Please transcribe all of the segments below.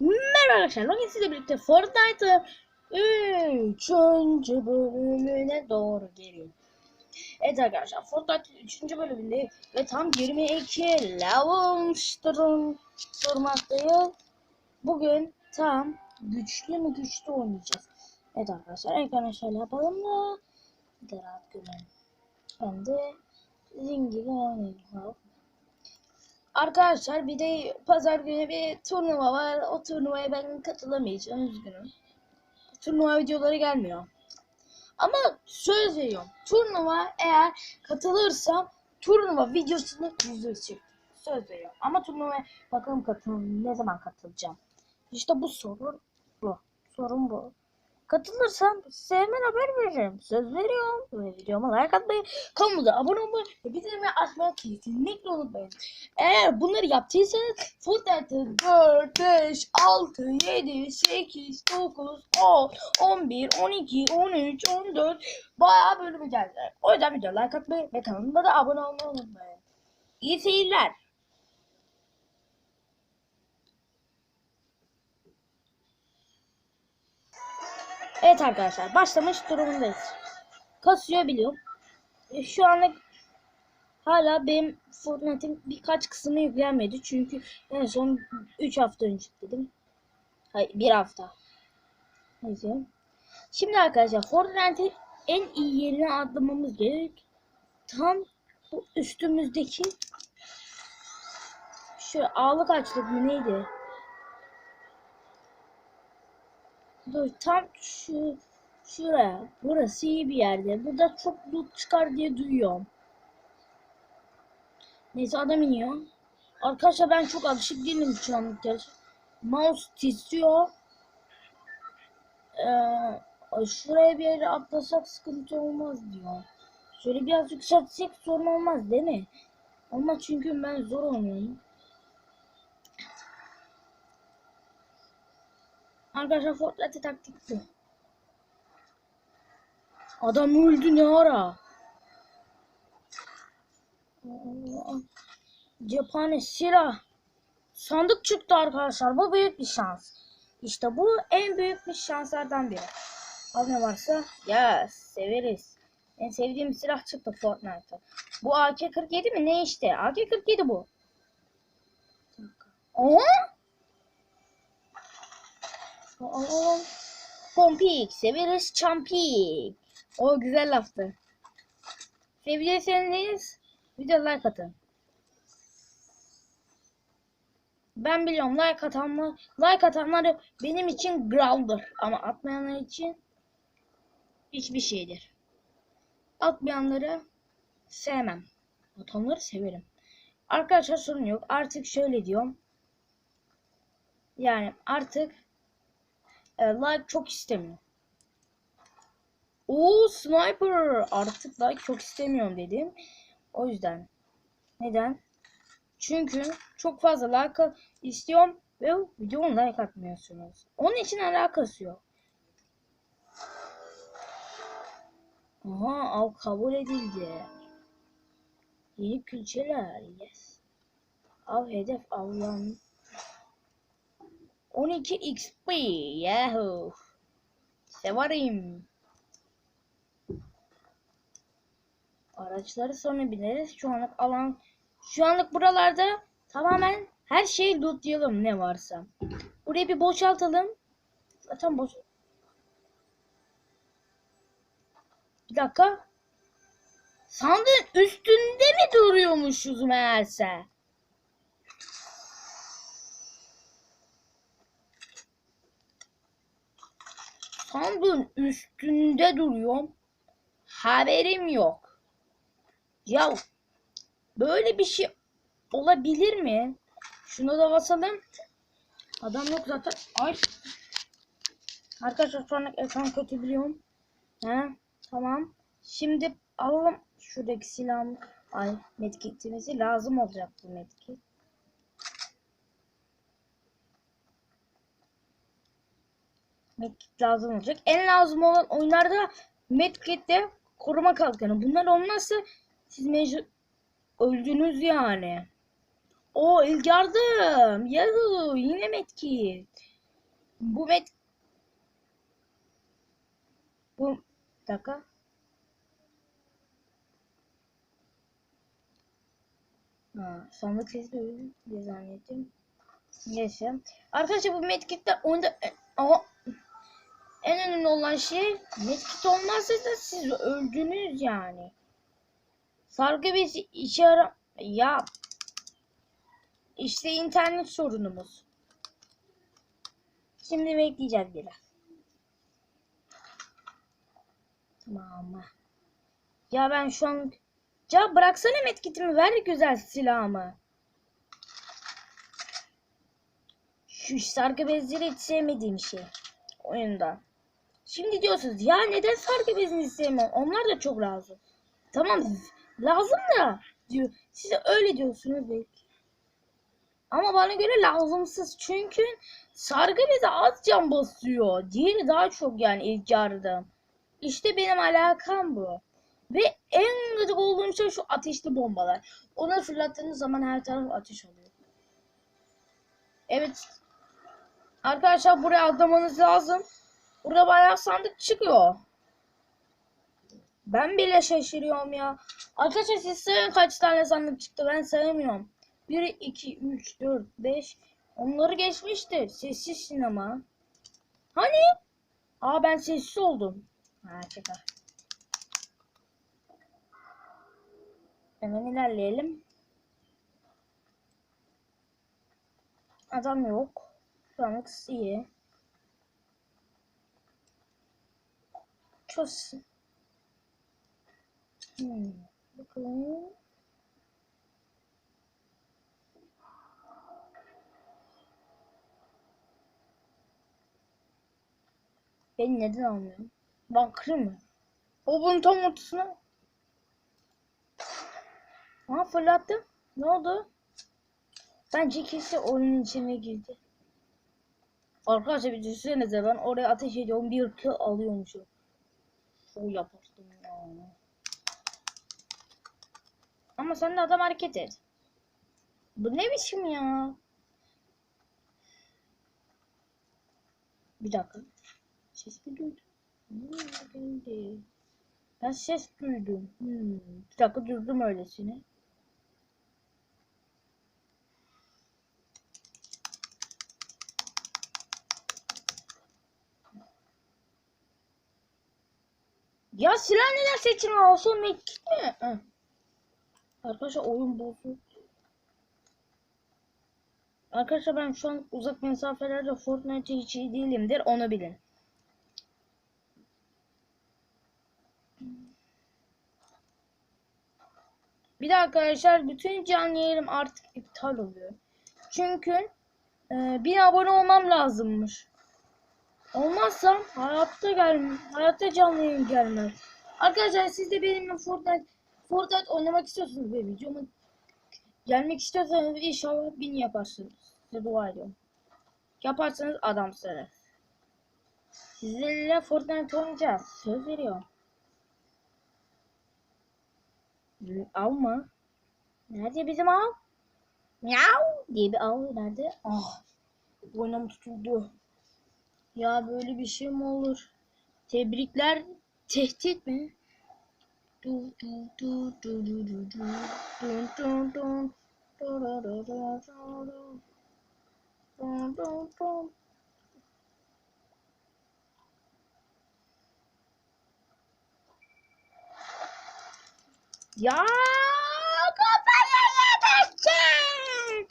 Merhaba arkadaşlar. Bugün sizle birlikte Fortnite'ın 3. bölümüne doğru geliyorum. Evet arkadaşlar Fortnite'ın 3. bölümünde ve tam 22 level durmaktayım. Bugün tam güçlü mü güçlü oynayacağız. Evet arkadaşlar ekrana şöyle yapalım da bir de rahat görelim. Ben de sizin gibi. Arkadaşlar bir de pazar günü bir turnuva var. O turnuvaya ben katılamayacağım. Üzgünüm. Turnuva videoları gelmiyor. Ama söz veriyorum. Turnuva eğer katılırsam turnuva videosunu yüzde çek. Söz veriyorum. Ama turnuvaya bakalım katıl ne zaman katılacağım. İşte bu sorun bu. Sorun bu. Katılırsam size haber veririm. Söz veriyorum. Ve videoma like atmayı, kanalımıza abone olmayı ve bildirimleri açmayı kesinlikle unutmayın. Eğer bunları yaptıysanız Fortnite'ı 4, 5, 6, 7, 8, 9, 10, 11, 12, 13, 14 bayağı bölümü gelecek. O yüzden video like atmayı ve kanalıma da abone olmayı unutmayın. İyi seyirler. Evet arkadaşlar başlamış durumundayız. Kasıyor biliyorum. E, şu anlık hala benim Fortnite'in birkaç kısmı yüklenmedi. Çünkü en son 3 hafta önce dedim. Hayır 1 hafta. Neyse. Şimdi arkadaşlar Fortnite'in en iyi yerine atlamamız gerek. Tam bu üstümüzdeki şu ağlık açlık mı neydi? Dur tam şu şuraya. Burası iyi bir yerde. Burada çok loot çıkar diye duyuyorum. Neyse adam iniyor. Arkadaşlar ben çok alışık değilim şu gerçi. Mouse titriyor. Ee, şuraya bir yere atlasak sıkıntı olmaz diyor. Şöyle biraz yükseltsek sorun olmaz değil mi? Ama çünkü ben zor oynuyorum. Arkadaşlar Fortnite taktik. Adam öldü ne ara? Cephane silah. Sandık çıktı arkadaşlar. Bu büyük bir şans. İşte bu en büyük bir şanslardan biri. Al ne varsa. Yes. Severiz. En sevdiğim silah çıktı Fortnite'ta. Bu AK-47 mi? Ne işte? AK-47 bu. Oha! Pompik. Severiz Champik. O güzel laftı. Sevdiyseniz video like atın. Ben biliyorum like atanlar, like atanları benim için graldır ama atmayanlar için hiçbir şeydir. Atmayanları sevmem. Atanları severim. Arkadaşlar sorun yok. Artık şöyle diyorum. Yani artık like çok istemiyorum. Oo sniper artık like çok istemiyorum dedim. O yüzden. Neden? Çünkü çok fazla like istiyorum ve videoma like atmıyorsunuz. Onun için alakası yok. Aha av kabul edildi. Yeni külçeler. Yes. Av hedef avlan. 12 XP. Yahoo. Severim. Araçları sonra bineriz. Şu anlık alan şu anlık buralarda tamamen her şeyi lootlayalım ne varsa. Burayı bir boşaltalım. Zaten boş. Bir dakika. Sandığın üstünde mi duruyormuşuz meğerse? Sandığın üstünde duruyorum. Haberim yok. Ya böyle bir şey olabilir mi? Şunu da basalım. Adam yok zaten. Ay. Arkadaşlar sonra ekran kötü biliyorum. He, tamam. Şimdi alalım şuradaki silahımı. Ay medkitimizi lazım olacak bu medkit. Medkit lazım olacak. En lazım olan oyunlarda medkitte koruma kalkanı. Bunlar olmazsa siz mecbur öldünüz yani. O ilk yardım. Yahoo yine medkit. Bu met bu bir dakika. Ha, sandık sesi duydum diye zannettim. Neyse. Arkadaşlar bu medkitler oyunda ama en önemli olan şey medkit olmazsa da siz öldünüz yani. Sargı bezi işe yara... Ya. İşte internet sorunumuz. Şimdi bekleyeceğiz biraz. Tamam. Ya ben şu an... Ya bıraksana medkitimi ver güzel silahımı. Şu sargı bezleri hiç sevmediğim şey. Oyunda. Şimdi diyorsunuz ya neden sargı bezini sevmem? Onlar da çok lazım. Tamam lazım da diyor. Siz de öyle diyorsunuz belki. Ama bana göre lazımsız. Çünkü sargı bezi az can basıyor. Diğeri daha çok yani ilk yardım. İşte benim alakam bu. Ve en gıcık olduğum şey şu ateşli bombalar. Onları fırlattığınız zaman her taraf ateş oluyor. Evet. Arkadaşlar buraya atlamanız lazım. Burada bayağı sandık çıkıyor. Ben bile şaşırıyorum ya. Arkadaşlar siz sayın kaç tane sandık çıktı ben sayamıyorum. 1, 2, 3, 4, 5. Onları geçmiştir. Sessiz sinema. Hani? Aa ben sessiz oldum. Ha şaka. Hemen ilerleyelim. Adam yok. Şu anlık iyi. Çok Hmm. Bakalım. Beni neden almıyor? Ben kırayım mı? O bunun tam ortasına. Aha fırlattım. Ne oldu? Bence kesin oyunun içine girdi. Arkadaşlar bir düşünsenize ben oraya ateş ediyorum bir kill alıyormuşum. Şov yaparsın ya. Ama sen de adam hareket et. Bu ne biçim ya? Bir dakika. Ses mi duydum? Ben ses duydum. Hmm. Bir dakika durdum öylesine. Ya silah neden seçimi olsun mekik mi? Arkadaşlar oyun bozuk. Arkadaşlar ben şu an uzak mesafelerde Fortnite hiç iyi değilimdir onu bilin. Bir de arkadaşlar bütün canlı yayınım artık iptal oluyor. Çünkü e, bir abone olmam lazımmış. Olmazsa hayatta gel hayatta canlı gelmez. Arkadaşlar siz de benimle Fortnite Fortnite oynamak istiyorsunuz ve videomu gelmek istiyorsanız inşallah bin yaparsınız. Size dua ediyorum. Yaparsanız adamsınız. Sizinle Fortnite oynayacağız. Söz veriyorum. Av mı? Nerede bizim av? Miau diye bir av nerede? Ah. Boynum tutuldu. Ya böyle bir şey mi olur? Tebrikler tehdit mi? Du du du du du du du dun dun dun du du du du du du. Dun dun dun. Ya kafaya yetecek.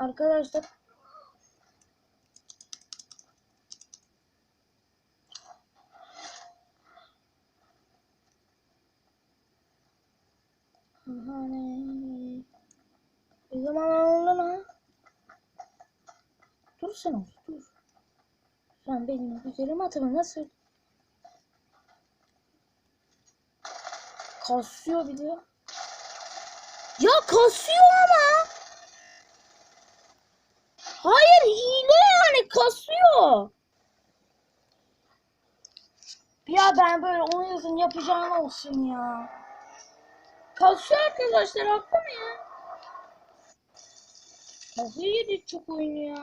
Arkadaşlar Dursana dur. Sen benim güzelim atımı nasıl? Kasıyor bir de. Ya kasıyor ama. Hayır hile yani kasıyor. Ya ben böyle onun yazın yapacağım olsun ya. Kasıyor arkadaşlar haklı mı ya? Kafayı yedi çok oyun ya.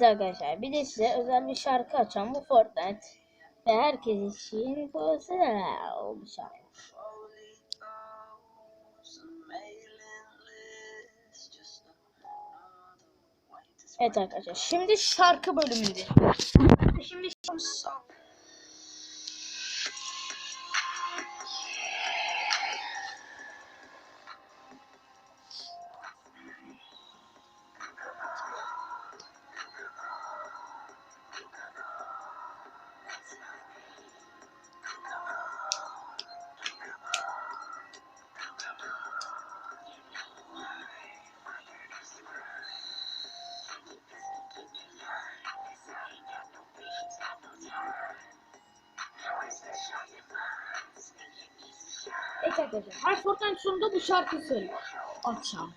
Evet arkadaşlar bir de size özel bir şarkı açan bu Fortnite ve herkes için profesyonel oldu şarkı. Evet arkadaşlar şimdi şarkı bölümünde. Şimdi şarkı. Her Fortnite sonunda bu şarkı söyle. Atacağım.